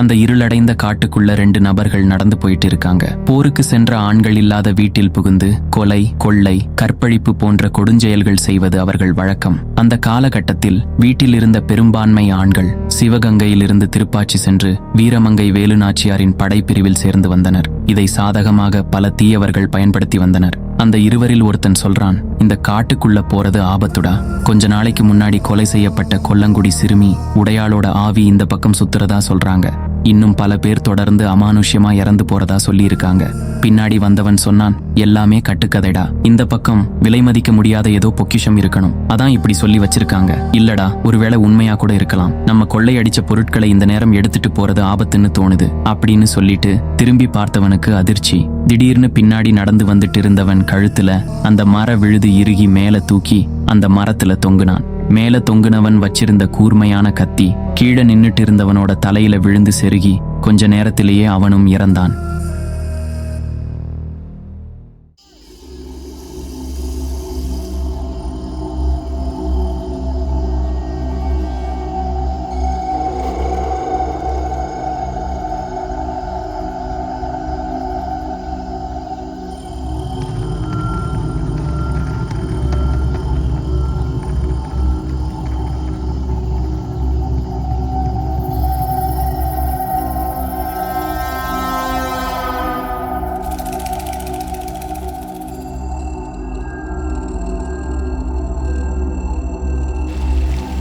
அந்த இருளடைந்த காட்டுக்குள்ள ரெண்டு நபர்கள் நடந்து போயிட்டு இருக்காங்க போருக்கு சென்ற ஆண்கள் இல்லாத வீட்டில் புகுந்து கொலை கொள்ளை கற்பழிப்பு போன்ற கொடுஞ்செயல்கள் செய்வது அவர்கள் வழக்கம். அந்த காலகட்டத்தில் வீட்டில் இருந்த பெரும்பான்மை ஆண்கள் சிவகங்கையிலிருந்து திருப்பாச்சி சென்று வீரமங்கை வேலுநாச்சியாரின் படைப்பிரிவில் சேர்ந்து வந்தனர். இதை சாதகமாக பல தீயவர்கள் பயன்படுத்தி வந்தனர். அந்த இருவரில் ஒருத்தன் சொல்றான் இந்த காட்டுக்குள்ள போறது ஆபத்துடா. கொஞ்ச நாளைக்கு முன்னாடி கொலை செய்யப்பட்ட கொல்லங்குடி சிறுமி உடையாளோட ஆவி இந்த பக்கம் சுத்துறதா சொல்றாங்க. இன்னும் பல பேர் தொடர்ந்து அமானுஷ்யமா இறந்து போறதா சொல்லியிருக்காங்க. பின்னாடி வந்தவன் சொன்னான் எல்லாமே கட்டுக்கதைடா. இந்த பக்கம் விலை மதிக்க முடியாத ஏதோ பொக்கிஷம் இருக்கணும். அதான் இப்படி சொல்லி வச்சிருக்காங்க. இல்லடா ஒருவேளை உண்மையா கூட இருக்கலாம். நம்ம கொள்ளையடிச்ச பொருட்களை இந்த நேரம் எடுத்துட்டு போறது ஆபத்துன்னு தோணுது அப்படின்னு சொல்லிட்டு திரும்பி பார்த்தவனுக்கு அதிர்ச்சி. திடீர்னு பின்னாடி நடந்து வந்துட்டு இருந்தவன் கழுத்துல அந்த மர விழுது இறுகி மேல தூக்கி அந்த மரத்துல தொங்குனான். மேல தொங்குனவன் வச்சிருந்த கூர்மையான கத்தி கீழே நின்னுட்டு இருந்தவனோட தலையில விழுந்து செருகி கொஞ்ச நேரத்திலேயே அவனும் இறந்தான்.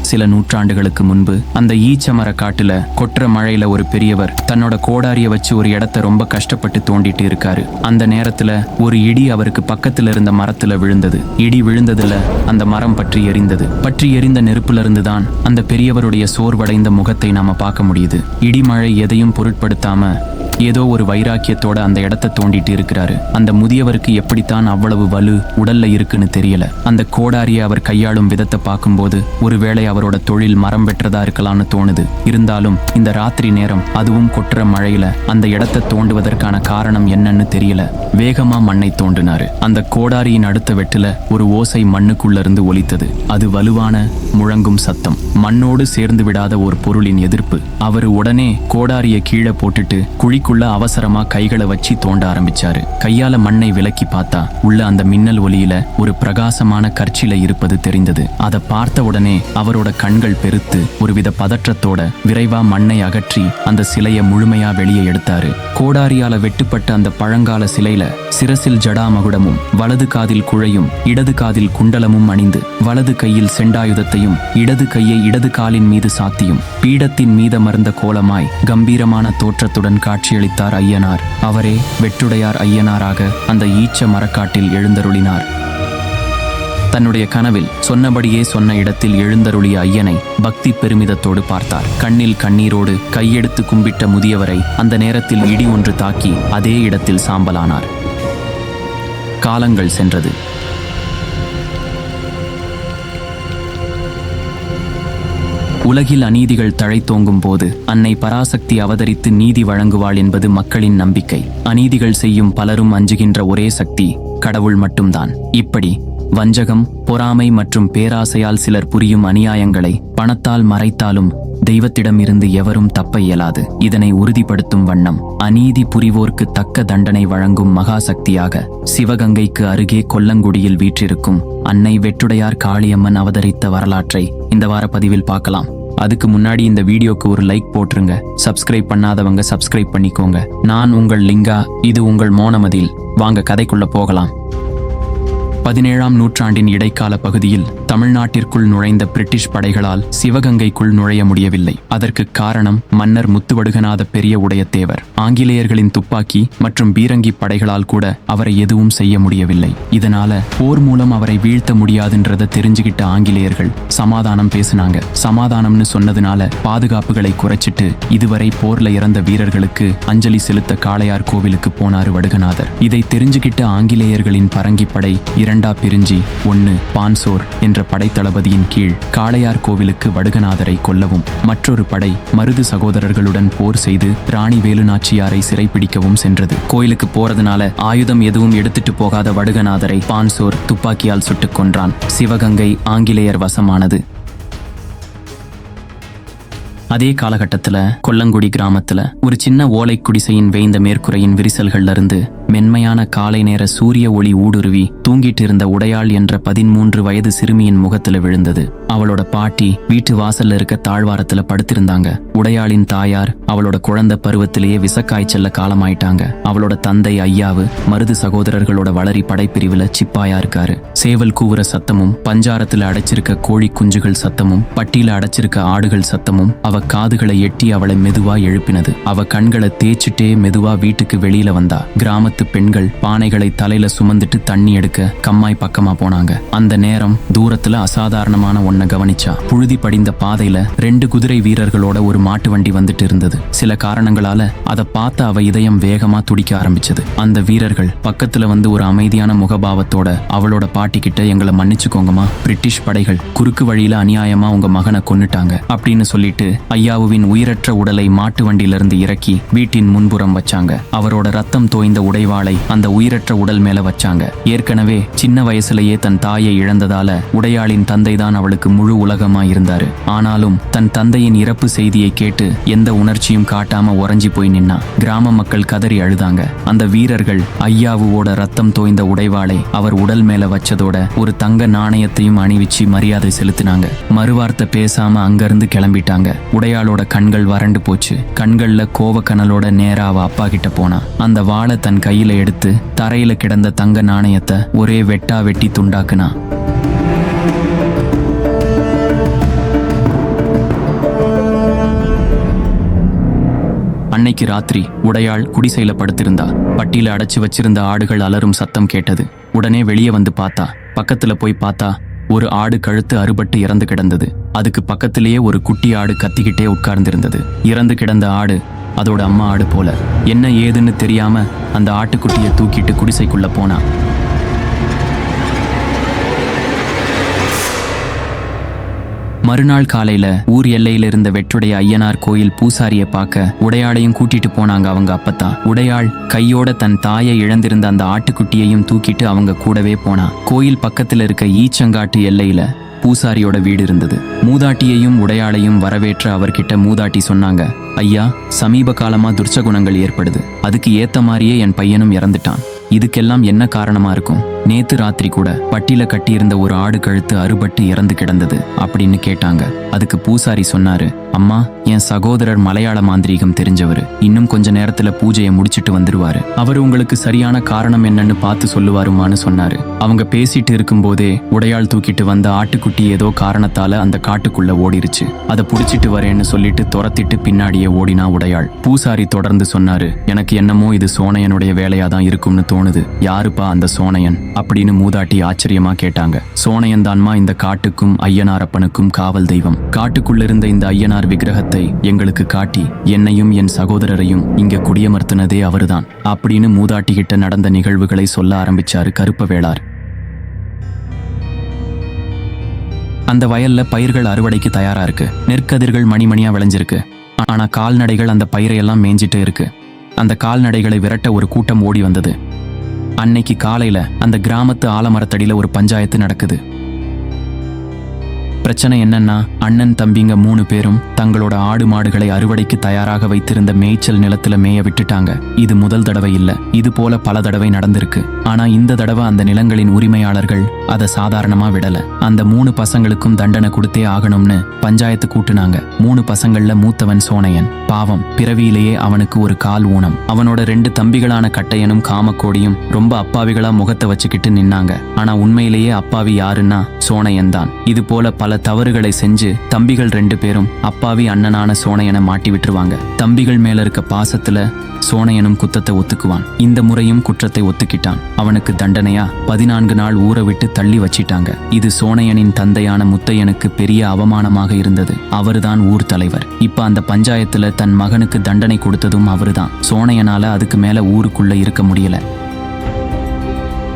சில நூற்றாண்டுகளுக்கு முன்பு அந்த ஈச்சமர காட்டுல கொட்டுற மழையில ஒரு பெரியவர் தன்னோட கோடாரிய வச்சு ஒரு இடத்த ரொம்ப கஷ்டப்பட்டு தோண்டிட்டு இருக்காரு. அந்த நேரத்துல ஒரு இடி அவருக்கு பக்கத்துல இருந்த மரத்துல விழுந்தது. இடி விழுந்ததுல அந்த மரம் பற்றி எரிந்தது. பற்றி எரிந்த நெருப்புல இருந்து தான் அந்த பெரியவருடைய சோர்வடைந்த முகத்தை நாம பார்க்க முடியுது. இடிமழை எதையும் பொருட்படுத்தாம ஏதோ ஒரு வைராக்கியத்தோட அந்த இடத்த தோண்டிட்டு இருக்கிறாரு. அந்த முதியவருக்கு எப்படித்தான் அவ்வளவு வலு உடல்ல இருக்குன்னு தெரியல. அந்த கோடாரியை அவர் கையாளும் விதத்தை பார்க்கும்போது ஒருவேளை அவரோட தொழில் மரம் பெற்றதா இருக்கலாம்னு தோணுது. இருந்தாலும் இந்த ராத்திரி நேரம் அதுவும் கொட்டுற மழையில அந்த இடத்தை தோண்டுவதற்கான காரணம் என்னன்னு தெரியல. வேகமா மண்ணை தோண்டினாரு. அந்த கோடாரியின் அடுத்த வெட்டுல ஒரு ஓசை மண்ணுக்குள்ள இருந்து ஒலித்தது. அது வலுவான முழங்கும் சத்தம். மண்ணோடு சேர்ந்து விடாத ஒரு பொருளின் எதிர்ப்பு. அவர் உடனே கோடாரியை கீழே போட்டுட்டு குழிக்குள்ள அவசரமா கைகளை வச்சு தோண்ட ஆரம்பிச்சாரு. கையால மண்ணை விலக்கி பார்த்தா உள்ள அந்த மின்னல் ஒளியில ஒரு பிரகாசமான கற்சில இருப்பது தெரிந்தது. அதை பார்த்த உடனே அவரோட கண்கள் பெருத்து ஒருவித பதற்றத்தோட விரைவா மண்ணை அகற்றி அந்த சிலையை முழுமையா வெளியே எடுத்தாரு. கோடாரியால வெட்டுப்பட்ட அந்த பழங்கால சிலையில சிரசில் ஜடாமகுடமும் வலது காதில் குழையும் இடது காதில் குண்டலமும் அணிந்து வலது கையில் செண்டாயுதத்தையும் இடது கையை இடது காலின் மீது சாத்தியும் பீடத்தின் மீதமர்ந்த கோலமாய் கம்பீரமான தோற்றத்துடன் காட்சியளித்தார் ஐயனார். அவரே வெற்றுடையார் ஐயனாராக அந்த ஈச்ச மரக்காட்டில் எழுந்தருளினார். தன்னுடைய கனவில் சொன்னபடியே சொன்ன இடத்தில் எழுந்தருளிய ஐயனை பக்தி பெருமிதத்தோடு பார்த்தார். கண்ணில் கண்ணீரோடு கையெடுத்து கும்பிட்ட முதியவரை அந்த நேரத்தில் இடி ஒன்று தாக்கி அதே இடத்தில் சாம்பலானார். காலங்கள் சென்றது. உலகில் அநீதிகள் தழைத்தோங்கும் போது அன்னை பராசக்தி அவதரித்து நீதி வழங்குவாள் என்பது மக்களின் நம்பிக்கை. அநீதிகள் செய்யும் பலரும் அஞ்சுகின்ற ஒரே சக்தி கடவுள் மட்டும்தான். இப்படி வஞ்சகம் பொறாமை மற்றும் பேராசையால் சிலர் புரியும் அநியாயங்களை பணத்தால் மறைத்தாலும் தெய்வத்திடமிருந்து எவரும் தப்ப இயலாது. இதனை உறுதிப்படுத்தும் வண்ணம் அநீதி புரிவோர்க்கு தக்க தண்டனை வழங்கும் மகாசக்தியாக சிவகங்கைக்கு அருகே கொல்லங்குடியில் வீற்றிருக்கும் அன்னை வெற்றுடையார் காளியம்மன் அவதரித்த வரலாற்றை இந்த வார பதிவில் பார்க்கலாம். அதுக்கு முன்னாடி இந்த வீடியோக்கு ஒரு லைக் போட்டுருங்க. சப்ஸ்கிரைப் பண்ணாதவங்க சப்ஸ்கிரைப் பண்ணிக்கோங்க. நான் உங்கள் லிங்கா இது உங்கள் மோனமதில். வாங்க கதைக்குள்ள போகலாம். பதினேழாம் நூற்றாண்டின் இடைக்கால பகுதியில் தமிழ்நாட்டிற்குள் நுழைந்த பிரிட்டிஷ் படைகளால் சிவகங்கைக்குள் நுழைய முடியவில்லை. அதற்கு காரணம் மன்னர் முத்துவடுகநாத பெரிய உடையத்தேவர் ஆங்கிலேயர்களின் துப்பாக்கி மற்றும் பீரங்கி படைகளால் கூட அவரை எதுவும் செய்ய முடியவில்லை. இதனால போர் மூலம் அவரை வீழ்த்த முடியாதுன்றத தெரிஞ்சுக்கிட்ட ஆங்கிலேயர்கள் சமாதானம் பேசினாங்க. சமாதானம்னு சொன்னதுனால பாதுகாப்புகளை குறைச்சிட்டு இதுவரை போர்ல இறந்த வீரர்களுக்கு அஞ்சலி செலுத்த காளையார் கோவிலுக்கு போனாரு வடுகநாதர். இதை தெரிஞ்சுக்கிட்ட ஆங்கிலேயர்களின் பரங்கிப்படை இரண்டா பிரிஞ்சி ஒன்னு பான்சோர் என்ற என்ற படைத்தளபதியின் கீழ் காளையார் கோவிலுக்கு வடுகநாதரை கொல்லவும் மற்றொரு படை மருது சகோதரர்களுடன் போர் செய்து ராணி வேலுநாச்சியாரை சிறைப்பிடிக்கவும் சென்றது. கோயிலுக்கு போறதுனால ஆயுதம் எதுவும் எடுத்துட்டு போகாத வடுகநாதரை பான்சோர் துப்பாக்கியால் சுட்டுக் கொன்றான். சிவகங்கை ஆங்கிலேயர் வசமானது. அதே காலகட்டத்தில் கொல்லங்குடி கிராமத்தில் ஒரு சின்ன ஓலை குடிசையின் வேய்ந்த மேற்குறையின் விரிசல்கள்ல இருந்து மென்மையான காலை நேர சூரிய ஒளி ஊடுருவி தூங்கிட்டு இருந்த உடையாள் என்ற பதிமூன்று வயது சிறுமியின் முகத்துல விழுந்தது. அவளோட பாட்டி வீட்டு வாசல்ல இருக்க தாழ்வாரத்துல படுத்திருந்தாங்க. உடையாளின் தாயார் அவளோட குழந்தை பருவத்திலேயே விசக்காய்ச்சல்ல காலமாயிட்டாங்க. அவளோட தந்தை ஐயாவு மருது சகோதரர்களோட வளரி படைப்பிரிவுல சிப்பாயா இருக்காரு. சேவல் கூவுற சத்தமும் பஞ்சாரத்துல அடைச்சிருக்க கோழி குஞ்சுகள் சத்தமும் பட்டியில அடைச்சிருக்க ஆடுகள் சத்தமும் அவ காதுகளை எட்டி அவளை மெதுவா எழுப்பினது. அவ கண்களை தேய்ச்சிட்டே மெதுவா வீட்டுக்கு வெளியில வந்தா. கிராமத்து பெண்கள் பானைகளை தலையில சுமந்துட்டு தண்ணி எடுக்க கம்மாய் பக்கமா போனாங்க. அந்த நேரம் தூரத்துல அசாதாரணமான ஒன்ன கவனிச்சா. புழுதி படிந்த பாதையில ரெண்டு குதிரை வீரர்களோட ஒரு மாட்டு வண்டி வந்துட்டு இருந்தது. சில காரணங்களால அதை பார்த்த அவ இதயம் வேகமா துடிக்க ஆரம்பிச்சது. அந்த வீரர்கள் பக்கத்துல வந்து ஒரு அமைதியான முகபாவத்தோட அவளோட பாட்டி கிட்ட எங்களை மன்னிச்சுக்கோங்கம்மா பிரிட்டிஷ் படைகள் குறுக்கு வழியில அநியாயமா உங்க மகனை கொன்னுட்டாங்க அப்படின்னு சொல்லிட்டு ஐயாவுவின் உயிரற்ற உடலை மாட்டு வண்டியிலிருந்து இறக்கி வீட்டின் முன்புறம் வச்சாங்க. அவரோட ரத்தம் தோய்ந்த உடைவாளை அந்த உயிரற்ற உடல் மேல வச்சாங்க. ஏற்கனவே சின்ன வயசுலயே தன் தாயை இழந்ததால உடையாளின் தந்தை தான் அவளுக்கு முழு உலகமா இருந்தாரு ஆனாலும் தன் தந்தையின் இறப்பு செய்தியை கேட்டு எந்த உணர்ச்சியும் காட்டாம உறைஞ்சி போய் நின்னா கிராம மக்கள் கதறி அழுதாங்க. அந்த வீரர்கள் ஐயாவுவோட ரத்தம் தோய்ந்த உடைவாளை அவர் உடல் மேல வச்சதோட ஒரு தங்க நாணயத்தையும் அணிவிச்சு மரியாதை செலுத்தினாங்க. மறுவார்த்தை பேசாம அங்கிருந்து கிளம்பிட்டாங்க. உடையாளோட கண்கள் வறண்டு போச்சு. கண்கள்ல கோவக்கனலோட நேரா அவ அப்பா கிட்ட போனா. அந்த வாழை தன் கை கையில எடுத்து தரையில கிடந்த தங்க நாணயத்தை ஒரே வெட்டா வெட்டி துண்டாக்குனா. அன்னைக்கு ராத்திரி உடையாள் குடிசையில படுத்திருந்தா. பட்டியில அடைச்சு வச்சிருந்த ஆடுகள் அலறும் சத்தம் கேட்டது. உடனே வெளியே வந்து பார்த்தா பக்கத்துல போய் பார்த்தா ஒரு ஆடு கழுத்து அறுபட்டு இறந்து கிடந்தது. அதுக்கு பக்கத்திலேயே ஒரு குட்டி ஆடு கத்திக்கிட்டே உட்கார்ந்திருந்தது. இறந்து கிடந்த ஆடு அதோட அம்மா ஆடு போல. என்ன ஏதுன்னு தெரியாம அந்த ஆட்டுக்குட்டியை தூக்கிட்டு குடிசைக்குள்ள போனா. மறுநாள் காலையில ஊர் எல்லையில இருந்த வெற்றுடைய ஐயனார் கோயில் பூசாரிய பார்க்க உடையாளையும் கூட்டிட்டு போனாங்க அவங்க அப்பத்தான் உடையாள் கையோட தன் தாயை இழந்திருந்த அந்த ஆட்டுக்குட்டியையும் தூக்கிட்டு அவங்க கூடவே போனா. கோயில் பக்கத்துல இருக்க ஈச்சங்காட்டு எல்லையில பூசாரியோட வீடு இருந்தது. மூதாட்டியையும் உடையாளையும் வரவேற்ற அவர்கிட்ட மூதாட்டி சொன்னாங்க ஐயா சமீப காலமா துர்ச்சகுணங்கள் ஏற்படுது. அதுக்கு ஏத்த மாதிரியே என் பையனும் இறந்துட்டான். இதுக்கெல்லாம் என்ன காரணமா இருக்கும்? நேத்து ராத்திரி கூட பட்டியில கட்டியிருந்த ஒரு ஆடு கழுத்து அறுபட்டு இறந்து கிடந்தது அப்படின்னு கேட்டாங்க. அதுக்கு பூசாரி சொன்னாரு அம்மா என் சகோதரர் மலையாள மாந்திரீகம் தெரிஞ்சவர். இன்னும் கொஞ்ச நேரத்துல பூஜையை முடிச்சிட்டு வந்துருவாரு. அவர் உங்களுக்கு சரியான காரணம் என்னன்னு பார்த்து சொல்லுவாருமான்னு சொன்னாரு. அவங்க பேசிட்டு இருக்கும்போதே உடையாள் தூக்கிட்டு வந்த ஆட்டுக்குட்டி ஏதோ காரணத்தால அந்த காட்டுக்குள்ள ஓடிருச்சு. அதை புடிச்சிட்டு வரேன்னு சொல்லிட்டு துரத்திட்டு பின்னாடியே ஓடினா உடையாள். பூசாரி தொடர்ந்து சொன்னாரு எனக்கு என்னமோ இது சோனையனுடைய வேலையாதான் தான் இருக்கும்னு தோணுது. யாருப்பா அந்த சோனையன்? அப்படின்னு மூதாட்டி ஆச்சரியமா கேட்டாங்க. சோனையன் தான்மா இந்த காட்டுக்கும் ஐயனாரப்பனுக்கும் காவல் தெய்வம். காட்டுக்குள்ள இருந்த இந்த ஐயனார் விக்கிரகத்தை எங்களுக்கு காட்டி என்னையும் என் சகோதரரையும் இங்க குடியமர்த்தினதே அவர்தான் அப்படின்னு மூதாட்டி கிட்ட நடந்த நிகழ்வுகளை சொல்ல ஆரம்பிச்சாரு கருப்ப வேளார் அந்த வயல்ல பயிர்கள் அறுவடைக்கு தயாரா இருக்கு. நெற்கதிர்கள் மணிமணியா விளைஞ்சிருக்கு. ஆனா கால்நடைகள் அந்த பயிரையெல்லாம் மேய்ஞ்சிட்டு இருக்கு. அந்த கால்நடைகளை விரட்ட ஒரு கூட்டம் ஓடி வந்தது. அன்னைக்கு காலையில அந்த கிராமத்து ஆலமரத்தடியில ஒரு பஞ்சாயத்து நடக்குது. பிரச்சனை என்னன்னா அண்ணன் தம்பிங்க மூணு பேரும் தங்களோட ஆடு மாடுகளை அறுவடைக்கு தயாராக வைத்திருந்த மேய்ச்சல் நிலத்துல மேய விட்டுட்டாங்க. இது முதல் தடவை இல்ல இது போல பல தடவை நடந்திருக்கு. ஆனா இந்த தடவை அந்த நிலங்களின் உரிமையாளர்கள் அதை சாதாரணமா விடல. அந்த மூணு பசங்களுக்கும் தண்டனை கொடுத்தே ஆகணும்னு பஞ்சாயத்து கூட்டுனாங்க. மூணு பசங்கள்ல மூத்தவன் சோனையன். பாவம் பிறவியிலேயே அவனுக்கு ஒரு கால் ஊனம். அவனோட ரெண்டு தம்பிகளான கட்டையனும் காமக்கோடியும் ரொம்ப அப்பாவிகளா முகத்தை வச்சுக்கிட்டு நின்னாங்க. ஆனா உண்மையிலேயே அப்பாவி யாருன்னா சோனையன் தான். இது போல பல தவறுகளை செஞ்சு தம்பிகள் ரெண்டு பேரும் அப்பாவி அண்ணனான சோனையனை மாட்டி விட்டுருவாங்க. தம்பிகள் மேல இருக்க பாசத்துல சோனையனும் குத்தத்தை ஒத்துக்குவான். இந்த முறையும் குற்றத்தை ஒத்துக்கிட்டான். அவனுக்கு தண்டனையா பதினான்கு நாள் ஊற விட்டு தள்ளி வச்சிட்டாங்க. இது சோனையனின் தந்தையான முத்தையனுக்கு பெரிய அவமானமாக இருந்தது. அவர்தான் ஊர் தலைவர். இப்ப அந்த பஞ்சாயத்துல தன் மகனுக்கு தண்டனை கொடுத்ததும் அவர்தான். சோனையனால அதுக்கு மேல ஊருக்குள்ள இருக்க முடியல.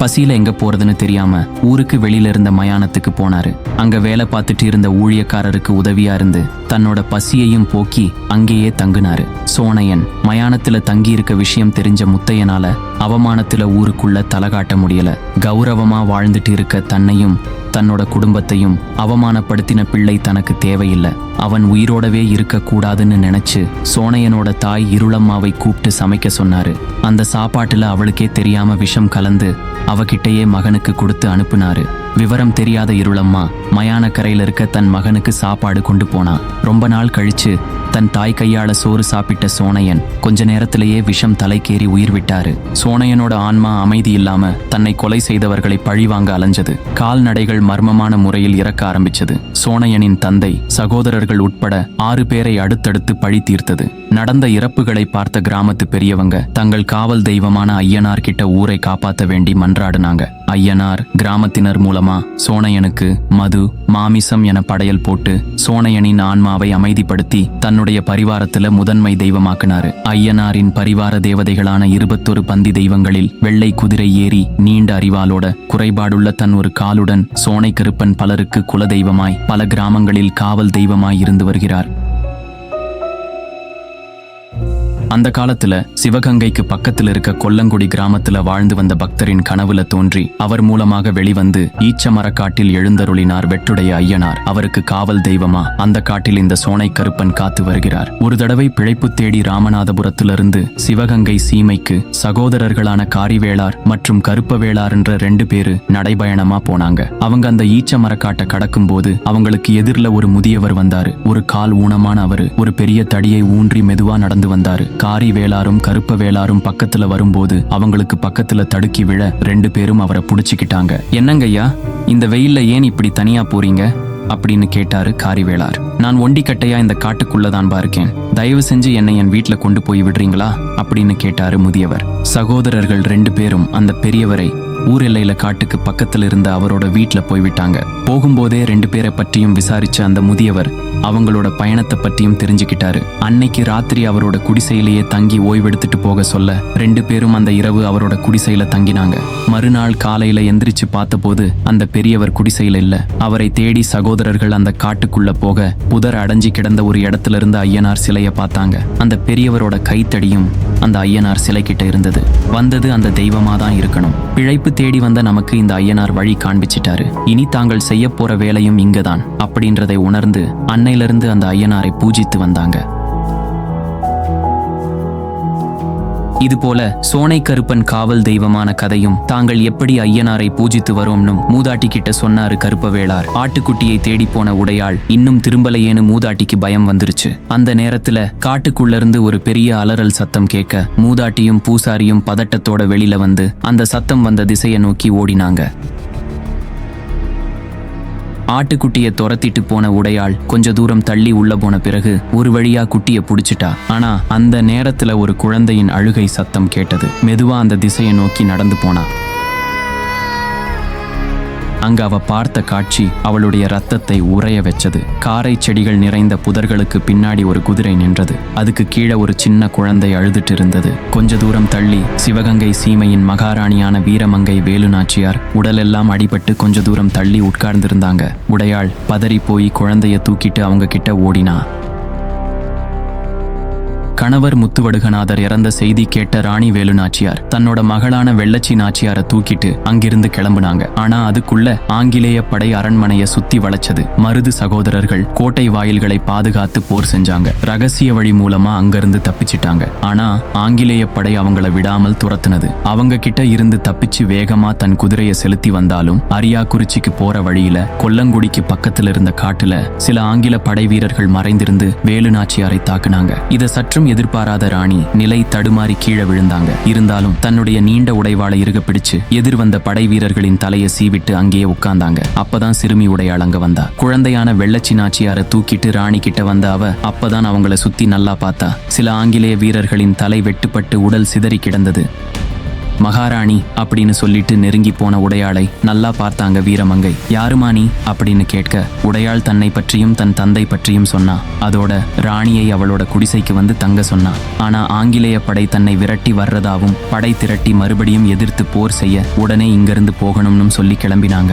பசியில எங்க போறதுன்னு தெரியாம ஊருக்கு வெளியில இருந்த மயானத்துக்கு போனாரு. அங்க வேலை பார்த்துட்டு இருந்த ஊழியக்காரருக்கு உதவியா இருந்து தன்னோட பசியையும் போக்கி அங்கேயே தங்குனாரு. சோனையன் மயானத்துல தங்கி இருக்க விஷயம் தெரிஞ்ச முத்தையனால அவமானத்துல ஊருக்குள்ள தலகாட்ட முடியல. கௌரவமா வாழ்ந்துட்டு இருக்க தன்னையும் தன்னோட குடும்பத்தையும் அவமானப்படுத்தின பிள்ளை தனக்கு தேவையில்லை. அவன் உயிரோடவே இருக்கக்கூடாதுன்னு நினைச்சு சோனையனோட தாய் இருளம்மாவை கூப்பிட்டு சமைக்க சொன்னாரு. அந்த சாப்பாட்டுல அவளுக்கே தெரியாம விஷம் கலந்து அவகிட்டயே மகனுக்கு கொடுத்து அனுப்புனாரு. விவரம் தெரியாத இருளம்மா மயானக்கரையில இருக்க தன் மகனுக்கு சாப்பாடு கொண்டு போனா ரொம்ப நாள் கழிச்சு தன் தாய் கையால சோறு சாப்பிட்ட சோனையன் கொஞ்ச நேரத்திலேயே விஷம் தலைக்கேறி உயிர் விட்டாரு. சோனையனோட ஆன்மா அமைதி இல்லாம தன்னை கொலை செய்தவர்களை பழிவாங்க அலைஞ்சது. கால்நடைகள் மர்மமான முறையில் இறக்க ஆரம்பிச்சது. சோனையனின் தந்தை சகோதரர்கள் உட்பட ஆறு பேரை அடுத்தடுத்து பழி தீர்த்தது. நடந்த இறப்புகளை பார்த்த கிராமத்து பெரியவங்க தங்கள் காவல் தெய்வமான ஐயனார் கிட்ட ஊரை காப்பாத்த வேண்டி மன்றாடுனாங்க. ஐயனார் கிராமத்தினர் மூலமா சோனையனுக்கு மது மாமிசம் என படையல் போட்டு சோனையனின் ஆன்மாவை அமைதிப்படுத்தி தன்னுடைய பரிவாரத்துல முதன்மை தெய்வமாக்கினாரு. ஐயனாரின் பரிவார தேவதைகளான இருபத்தொரு பந்தி தெய்வங்களில் வெள்ளை குதிரை ஏறி நீண்ட அறிவாலோட குறைபாடுள்ள தன் ஒரு காலுடன் சோனை கருப்பன் பலருக்கு குலதெய்வமாய் பல கிராமங்களில் காவல் தெய்வமாய் இருந்து வருகிறார். அந்த காலத்துல சிவகங்கைக்கு பக்கத்துல இருக்க கொல்லங்குடி கிராமத்துல வாழ்ந்து வந்த பக்தரின் கனவுல தோன்றி அவர் மூலமாக வெளிவந்து ஈச்ச மரக்காட்டில் எழுந்தருளினார் வெற்றுடைய ஐயனார். அவருக்கு காவல் தெய்வமா? அந்த காட்டில் இந்த சோனை கருப்பன் காத்து வருகிறார். ஒரு தடவை பிழைப்பு தேடி ராமநாதபுரத்திலிருந்து சிவகங்கை சீமைக்கு சகோதரர்களான காரிவேளார் மற்றும் கருப்பவேளார் என்ற ரெண்டு பேரு நடைபயணமா போனாங்க. அவங்க அந்த ஈச்ச மரக்காட்டை கடக்கும் போது அவங்களுக்கு எதிரில ஒரு முதியவர் வந்தாரு. ஒரு கால் ஊனமான அவரு. ஒரு பெரிய தடியை ஊன்றி மெதுவா நடந்து வந்தாரு. காரி வேளாரும் கருப்ப வேளாரும் பக்கத்துல வரும்போது அவங்களுக்கு பக்கத்துல தடுக்கி விழ ரெண்டு பேரும் அவரை புடிச்சுக்கிட்டாங்க. என்னங்கய்யா இந்த வெயில்ல ஏன் இப்படி தனியா போறீங்க? அப்படின்னு கேட்டாரு காரிவேளார் நான் ஒண்டிக்கட்டையா இந்த காட்டுக்குள்ளதான் இருக்கேன் தயவு செஞ்சு என்னை என் வீட்ல கொண்டு போய் விடுறீங்களா? அப்படின்னு கேட்டாரு முதியவர். சகோதரர்கள் ரெண்டு பேரும் அந்த பெரியவரை ஊர் எல்லையில காட்டுக்கு பக்கத்துல இருந்த அவரோட வீட்ல போய்விட்டாங்க. போகும்போதே ரெண்டு பேரை பற்றியும் விசாரிச்ச அந்த முதியவர் அவங்களோட பயணத்தை பற்றியும் தெரிஞ்சுக்கிட்டாரு. அன்னைக்கு ராத்திரி அவரோட குடிசையிலேயே தங்கி ஓய்வெடுத்துட்டு போக சொல்ல ரெண்டு பேரும் அந்த இரவு அவரோட குடிசையில தங்கினாங்க. மறுநாள் காலையில எந்திரிச்சு பார்த்தபோது அந்த பெரியவர் குடிசையில இல்ல. அவரை தேடி சகோதரர்கள் அந்த காட்டுக்குள்ள போக புதர் அடைஞ்சு கிடந்த ஒரு இடத்துல இருந்து ஐயனார் சிலைய பார்த்தாங்க. அந்த பெரியவரோட கைத்தடியும் அந்த ஐயனார் சிலை கிட்ட இருந்தது. வந்தது அந்த தெய்வமா தான் இருக்கணும் தீர்ப்பு தேடி வந்த நமக்கு இந்த ஐயனார் வழி காண்பிச்சிட்டாரு. இனி தாங்கள் செய்ய போற வேலையும் இங்கதான். அப்படின்றதை உணர்ந்து அன்னையிலிருந்து அந்த ஐயனாரை பூஜித்து வந்தாங்க. இதுபோல சோனை கருப்பன் காவல் தெய்வமான கதையும் தாங்கள் எப்படி ஐயனாரை பூஜித்து வரோம்னும் மூதாட்டி கிட்ட சொன்னாரு கருப்பவேளார். ஆட்டுக்குட்டியை தேடி போன உடையாள் இன்னும் திரும்பலையேன்னு மூதாட்டிக்கு பயம் வந்துருச்சு. அந்த நேரத்துல காட்டுக்குள்ள இருந்து ஒரு பெரிய அலறல் சத்தம் கேட்க மூதாட்டியும் பூசாரியும் பதட்டத்தோட வெளியில வந்து அந்த சத்தம் வந்த திசையை நோக்கி ஓடினாங்க. ஆட்டுக்குட்டியை துரத்திட்டு போன உடையாள் கொஞ்ச தூரம் தள்ளி உள்ள போன பிறகு ஒரு வழியா குட்டியை புடிச்சிட்டா. ஆனா அந்த நேரத்துல ஒரு குழந்தையின் அழுகை சத்தம் கேட்டது. மெதுவா அந்த திசையை நோக்கி நடந்து போனா. அங்கு அவ பார்த்த காட்சி அவளுடைய ரத்தத்தை உறைய வச்சது. காரை செடிகள் நிறைந்த புதர்களுக்கு பின்னாடி ஒரு குதிரை நின்றது. அதுக்கு கீழே ஒரு சின்ன குழந்தை அழுதுட்டு இருந்தது கொஞ்ச தூரம் தள்ளி சிவகங்கை சீமையின் மகாராணியான வீரமங்கை வேலுநாச்சியார் உடலெல்லாம் அடிபட்டு கொஞ்ச தூரம் தள்ளி உட்கார்ந்திருந்தாங்க. உடையாள் பதறி போய் குழந்தைய தூக்கிட்டு அவங்க கிட்ட ஓடினா. கணவர் முத்துவடுகநாதர் இறந்த செய்தி கேட்ட ராணி வேலு நாச்சியார் தன்னோட மகளான வெள்ளச்சி நாச்சியாரை தூக்கிட்டு அங்கிருந்து கிளம்புனாங்க. ஆனா அதுக்குள்ள ஆங்கிலேய படை அரண்மனைய சுத்தி வளைச்சது. மருது சகோதரர்கள் கோட்டை வாயில்களை பாதுகாத்து போர் செஞ்சாங்க. ரகசிய வழி மூலமா அங்கிருந்து தப்பிச்சிட்டாங்க. ஆனா ஆங்கிலேய படை அவங்கள விடாமல் துரத்துனது. அவங்க கிட்ட இருந்து தப்பிச்சு வேகமா தன் குதிரையை செலுத்தி வந்தாலும் அரியாக்குறிச்சிக்கு போற வழியில கொல்லங்குடிக்கு பக்கத்துல இருந்த காட்டுல சில ஆங்கில படை வீரர்கள் மறைந்திருந்து வேலு நாச்சியாரை தாக்குனாங்க. இத சற்றும் எதிர்பாராத ராணி நிலை தடுமாறி கீழே விழுந்தாங்க. இருந்தாலும் தன்னுடைய நீண்ட உடைவாளை இறுக பிடிச்சு எதிர் வந்த படை வீரர்களின் தலையை சீவிட்டு அங்கேயே உட்கார்ந்தாங்க. அப்பதான் சிறுமி உடையாள் அங்க வந்தா. குழந்தையான வெள்ளச்சி நாச்சியாரை தூக்கிட்டு ராணி கிட்ட வந்த அவ அப்பதான் அவங்கள சுத்தி நல்லா பார்த்தா. சில ஆங்கிலேய வீரர்களின் தலை வெட்டுப்பட்டு உடல் சிதறி கிடந்தது. மகாராணி அப்படின்னு சொல்லிட்டு நெருங்கி போன உடையாளை நல்லா பார்த்தாங்க வீரமங்கை. யாருமா நீ? அப்படின்னு கேட்க உடையாள் தன்னை பற்றியும் தன் தந்தை பற்றியும் சொன்னா. அதோட ராணியை அவளோட குடிசைக்கு வந்து தங்க சொன்னா. ஆனா ஆங்கிலேய படை தன்னை விரட்டி வர்றதாவும் படை திரட்டி மறுபடியும் எதிர்த்து போர் செய்ய உடனே இங்கிருந்து போகணும்னு சொல்லி கிளம்பினாங்க.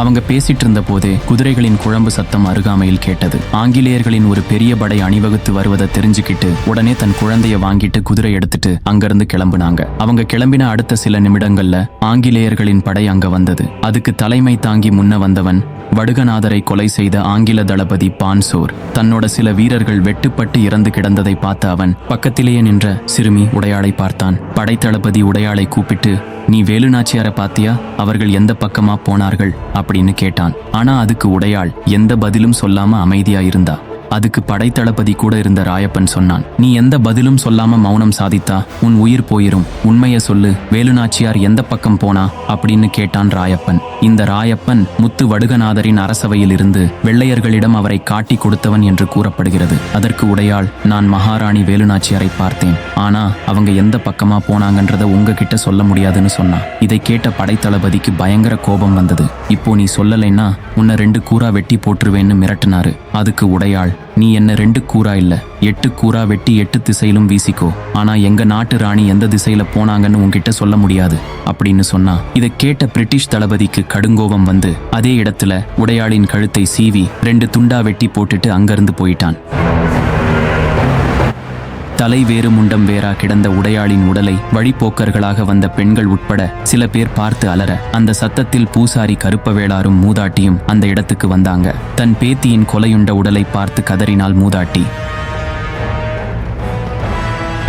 அவங்க பேசிட்டு இருந்த போதே குதிரைகளின் குழம்பு சத்தம் அருகாமையில் கேட்டது. ஆங்கிலேயர்களின் ஒரு பெரிய படை அணிவகுத்து வருவதை தெரிஞ்சுக்கிட்டு உடனே தன் குழந்தைய வாங்கிட்டு குதிரை எடுத்துட்டு அங்கிருந்து கிளம்புனாங்க. அவங்க கிளம்பின அடுத்த சில நிமிடங்கள்ல ஆங்கிலேயர்களின் படை அங்க வந்தது. அதுக்கு தலைமை தாங்கி முன்ன வந்தவன் வடுகநாதரை கொலை செய்த ஆங்கில தளபதி பான்சோர். தன்னோட சில வீரர்கள் வெட்டுப்பட்டு இறந்து கிடந்ததை பார்த்த அவன் பக்கத்திலேயே நின்ற சிறுமி உடையாளை பார்த்தான். படைத்தளபதி உடையாளை கூப்பிட்டு நீ வேலுநாச்சியாரை பாத்தியா? அவர்கள் எந்த பக்கமா போனார்கள்? அப்படின்னு கேட்டான். ஆனா அதுக்கு உடையாள் எந்த பதிலும் சொல்லாம அமைதியா இருந்தா அதுக்கு படைத்தளபதி கூட இருந்த ராயப்பன் சொன்னான் நீ எந்த பதிலும் சொல்லாம மௌனம் சாதித்தா உன் உயிர் போயிரும். உண்மைய சொல்லு வேலுநாச்சியார் எந்த பக்கம் போனா? அப்படின்னு கேட்டான் ராயப்பன். இந்த ராயப்பன் முத்து வடுகநாதரின் அரசவையில் இருந்து வெள்ளையர்களிடம் அவரை காட்டி கொடுத்தவன் என்று கூறப்படுகிறது. அதற்கு உடையாள் நான் மகாராணி வேலுநாச்சியாரை பார்த்தேன். ஆனா அவங்க எந்த பக்கமா போனாங்கன்றத உங்ககிட்ட சொல்ல முடியாதுன்னு சொன்னா. இதை கேட்ட படைத்தளபதிக்கு பயங்கர கோபம் வந்தது. இப்போ நீ சொல்லலைன்னா உன்னை ரெண்டு கூரா வெட்டி போட்டுருவேன்னு மிரட்டினாரு. அதுக்கு உடையாள் நீ என்ன ரெண்டு கூறா இல்ல. எட்டு கூறா வெட்டி எட்டு திசையிலும் வீசிக்கோ. ஆனா எங்க நாட்டு ராணி எந்த திசையில போனாங்கன்னு உன்கிட்ட சொல்ல முடியாது. அப்படின்னு சொன்னா இதை கேட்ட பிரிட்டிஷ் தளபதிக்கு கடுங்கோபம் வந்து அதே இடத்துல உடையாளின் கழுத்தை சீவி ரெண்டு துண்டா வெட்டி போட்டுட்டு அங்கிருந்து போயிட்டான். தலை வேறு முண்டம் வேறா கிடந்த உடையாளின் உடலை வழிப்போக்கர்களாக வந்த பெண்கள் உட்பட சில பேர் பார்த்து அலற அந்த சத்தத்தில் பூசாரி கருப்பவேளாரும் மூதாட்டியும் அந்த இடத்துக்கு வந்தாங்க. தன் பேத்தியின் கொலையுண்ட உடலை பார்த்து கதறினாள் மூதாட்டி.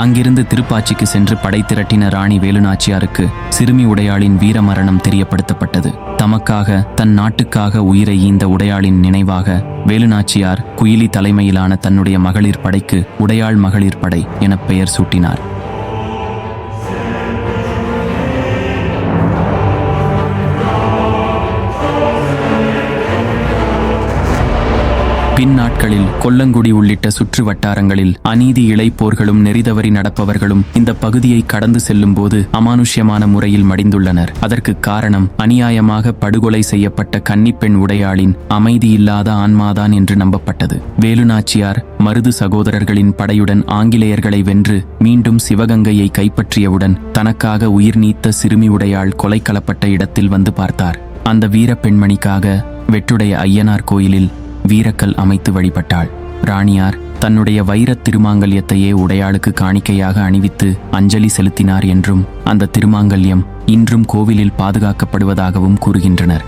அங்கிருந்து திருப்பாச்சிக்கு சென்று படை திரட்டின ராணி வேலுநாச்சியாருக்கு சிறுமி உடையாளின் வீரமரணம் தெரியப்படுத்தப்பட்டது. தமக்காக தன் நாட்டுக்காக உயிரை ஈந்த உடையாளின் நினைவாக வேலுநாச்சியார் குயிலி தலைமையிலான தன்னுடைய மகளிர் படைக்கு உடையாள் மகளிர் படை என பெயர் சூட்டினார். பின் நாட்களில் கொல்லங்குடி உள்ளிட்ட சுற்று வட்டாரங்களில் அநீதி இளைப்போர்களும் நெறிதவறி நடப்பவர்களும் இந்த பகுதியை கடந்து செல்லும் போது அமானுஷ்யமான முறையில் மடிந்துள்ளனர். அதற்கு காரணம் அநியாயமாக படுகொலை செய்யப்பட்ட கன்னிப்பெண் உடையாளின் அமைதியில்லாத ஆன்மாதான் என்று நம்பப்பட்டது. வேலுநாச்சியார் மருது சகோதரர்களின் படையுடன் ஆங்கிலேயர்களை வென்று மீண்டும் சிவகங்கையை கைப்பற்றியவுடன் தனக்காக உயிர் நீத்த சிறுமி உடையாள் கொலை கலப்பட்ட இடத்தில் வந்து பார்த்தார். அந்த வீர பெண்மணிக்காக வெட்டுடைய ஐயனார் கோயிலில் வீரக்கல் அமைத்து வழிபட்டாள். ராணியார் தன்னுடைய வைரத் திருமாங்கல்யத்தையே உடையாளுக்கு காணிக்கையாக அணிவித்து அஞ்சலி செலுத்தினார் என்றும் அந்த திருமாங்கல்யம் இன்றும் கோவிலில் பாதுகாக்கப்படுவதாகவும் கூறுகின்றனர்.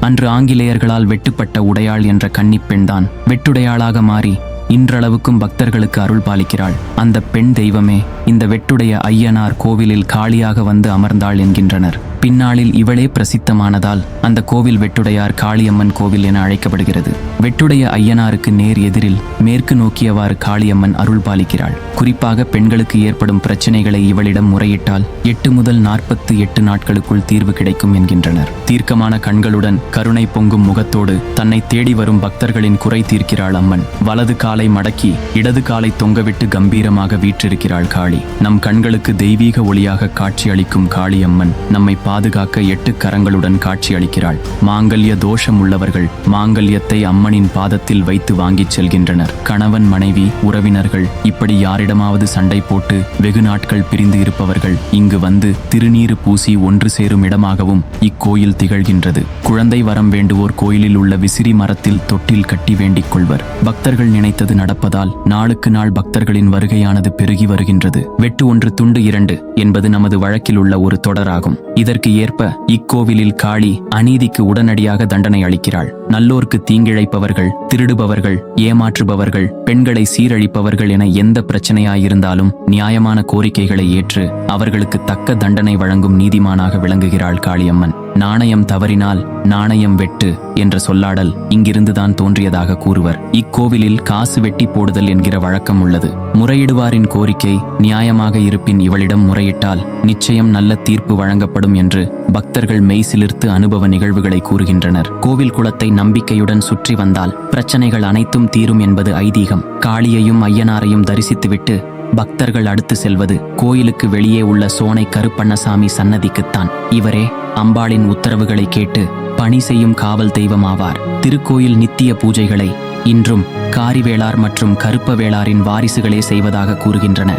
அன்று ஆங்கிலேயர்களால் வெட்டுப்பட்ட உடையாள் என்ற கன்னிப்பெண்தான் வெட்டுடையாளாக மாறி இன்றளவுக்கும் பக்தர்களுக்கு அருள் பாலிக்கிறாள். அந்த பெண் தெய்வமே இந்த வெட்டுடைய ஐயனார் கோவிலில் காளியாக வந்து அமர்ந்தாள் என்கின்றனர். பின்னாளில் இவளே பிரசித்தமானதால் அந்த கோவில் வெட்டுடையார் காளியம்மன் கோவில் என அழைக்கப்படுகிறது. வெட்டுடைய ஐயனாருக்கு நேர் எதிரில் மேற்கு நோக்கியவாறு காளியம்மன் அருள் பாலிக்கிறாள். குறிப்பாக பெண்களுக்கு ஏற்படும் பிரச்சனைகளை இவளிடம் முறையிட்டால் எட்டு முதல் நாற்பத்து எட்டு நாட்களுக்குள் தீர்வு கிடைக்கும் என்கின்றனர். தீர்க்கமான கண்களுடன் கருணை பொங்கும் முகத்தோடு தன்னை தேடி வரும் பக்தர்களின் குறை தீர்க்கிறாள் அம்மன். வலது கால மடக்கி இடது காலை தொங்கவிட்டு கம்பீரமாக வீற்றிருக்கிறாள் காளி. நம் கண்களுக்கு தெய்வீக ஒளியாக காட்சியளிக்கும் காளியம்மன் நம்மை பாதுகாக்க எட்டு கரங்களுடன் காட்சி அளிக்கிறாள் மாங்கல்ய தோஷம் உள்ளவர்கள் மாங்கல்யத்தை அம்மனின் பாதத்தில் வைத்து வாங்கிச் செல்கின்றனர். கணவன் மனைவி உறவினர்கள் இப்படி யாரிடமாவது சண்டை போட்டு வெகு நாட்கள் பிரிந்து இருப்பவர்கள் இங்கு வந்து திருநீறு பூசி ஒன்று சேரும் இடமாகவும் இக்கோயில் திகழ்கின்றது. குழந்தை வரம் வேண்டுவோர் கோயிலில் உள்ள விசிறி மரத்தில் தொட்டில் கட்டி வேண்டிக் கொள்வர். பக்தர்கள் நினைத்தது நடப்பதால் நாளுக்கு நாள் பக்தர்களின் வருகையானது பெருகி வருகின்றது. வெட்டு ஒன்று துண்டு இரண்டு என்பது நமது வழக்கில் உள்ள ஒரு தொடராகும். இதற்கு ஏற்ப இக்கோவிலில் காளி அநீதிக்கு உடனடியாக தண்டனை அளிக்கிறாள். நல்லோர்க்கு தீங்கிழைப்பவர்கள் திருடுபவர்கள் ஏமாற்றுபவர்கள் பெண்களை சீரழிப்பவர்கள் என எந்த பிரச்சனையாயிருந்தாலும் நியாயமான கோரிக்கைகளை ஏற்று அவர்களுக்கு தக்க தண்டனை வழங்கும் நீதிமானாக விளங்குகிறாள் காளியம்மன். நாணயம் தவறினால் நாணயம் வெட்டு என்ற சொல்லாடல் இங்கிருந்துதான் தோன்றியதாக கூறுவர். இக்கோவிலில் காசு வெட்டி போடுதல் என்கிற வழக்கம் உள்ளது. முறையிடுவாரின் கோரிக்கை நியாயமாக இருப்பின் இவளிடம் முறையிட்டால் நிச்சயம் நல்ல தீர்ப்பு வழங்கப்படும் என்று பக்தர்கள் மெய்சிலிர்த்து அனுபவ நிகழ்வுகளை கூறுகின்றனர். கோவில் குளத்தை நம்பிக்கையுடன் சுற்றி வந்தால் பிரச்சனைகள் அனைத்தும் தீரும் என்பது ஐதீகம். காளியையும் ஐயனாரையும் தரிசித்துவிட்டு பக்தர்கள் அடுத்து செல்வது கோயிலுக்கு வெளியே உள்ள சோனை கருப்பண்ணசாமி சன்னதிக்குத்தான். இவரே அம்பாளின் உத்தரவுகளை கேட்டு பணி செய்யும் காவல் தெய்வமாவார். திருக்கோயில் நித்திய பூஜைகளை இன்றும் காரிவேளார் மற்றும் கருப்பவேளாரின் வாரிசுகளே செய்வதாக கூறுகின்றன.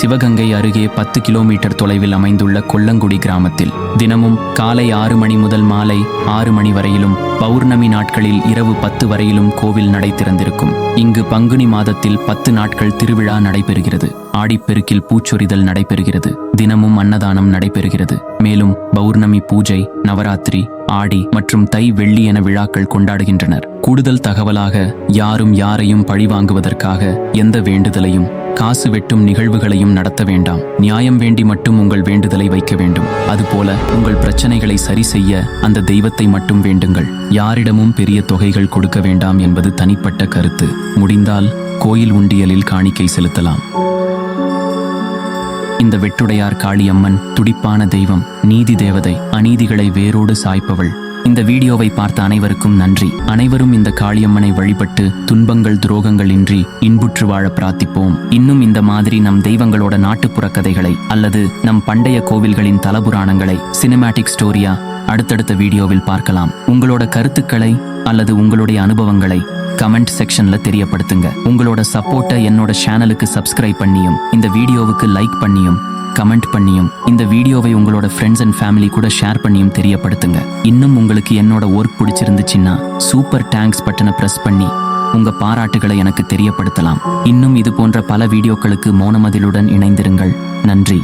சிவகங்கை அருகே பத்து கிலோமீட்டர் தொலைவில் அமைந்துள்ள கொல்லங்குடி கிராமத்தில் தினமும் காலை ஆறு மணி முதல் மாலை ஆறு மணி வரையிலும் பௌர்ணமி நாட்களில் இரவு பத்து வரையிலும் கோவில் நடை திறந்திருக்கும். இங்கு பங்குனி மாதத்தில் பத்து நாட்கள் திருவிழா நடைபெறுகிறது. ஆடிப்பெருக்கில் பூச்சொரிதல் நடைபெறுகிறது. தினமும் அன்னதானம் நடைபெறுகிறது. மேலும் பௌர்ணமி பூஜை நவராத்திரி ஆடி மற்றும் தை வெள்ளி என விழாக்கள் கொண்டாடுகின்றனர். கூடுதல் தகவலாக யாரும் யாரையும் பழிவாங்குவதற்காக எந்த வேண்டுதலையும் காசு வெட்டும் நிகழ்வுகளையும் நடத்த வேண்டாம். நியாயம் வேண்டி மட்டும் உங்கள் வேண்டுதலை வைக்க வேண்டும். அதுபோல உங்கள் பிரச்சனைகளை சரி செய்ய அந்த தெய்வத்தை மட்டும் வேண்டுங்கள். யாரிடமும் பெரிய தொகைகள் கொடுக்க வேண்டாம் என்பது தனிப்பட்ட கருத்து. முடிந்தால் கோயில் உண்டியலில் காணிக்கை செலுத்தலாம். இந்த வெட்டுடையார் காளியம்மன் துடிப்பான தெய்வம் நீதி தேவதை அநீதிகளை வேரோடு சாய்ப்பவள். இந்த வீடியோவை பார்த்த அனைவருக்கும் நன்றி. அனைவரும் இந்த காளியம்மனை வழிபட்டு துன்பங்கள் துரோகங்கள் இன்றி இன்புற்று வாழ பிரார்த்திப்போம். இன்னும் இந்த மாதிரி நம் தெய்வங்களோட நாட்டுப்புற கதைகளை அல்லது நம் பண்டைய கோவில்களின் தலபுராணங்களை சினிமேட்டிக் ஸ்டோரியா அடுத்தடுத்த வீடியோவில் பார்க்கலாம். உங்களோட கருத்துக்களை அல்லது உங்களுடைய அனுபவங்களை கமெண்ட் செக்ஷன்ல தெரியப்படுத்துங்க. உங்களோட சப்போர்ட்டை என்னோட சேனலுக்கு சப்ஸ்கிரைப் பண்ணியும் இந்த வீடியோவுக்கு லைக் பண்ணியும் கமெண்ட் பண்ணியும் இந்த வீடியோவை உங்களோட ஃப்ரெண்ட்ஸ் அண்ட் ஃபேமிலி கூட ஷேர் பண்ணியும் தெரியப்படுத்துங்க. இன்னும் உங்களுக்கு என்னோட ஒர்க் பிடிச்சிருந்துச்சுன்னா சூப்பர் டேங்க்ஸ் பட்டனை ப்ரெஸ் பண்ணி உங்க பாராட்டுகளை எனக்கு தெரியப்படுத்தலாம். இன்னும் இது போன்ற பல வீடியோக்களுக்கு மௌனமதிலுடன் இணைந்திருங்கள். நன்றி.